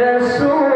রসুল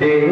eh,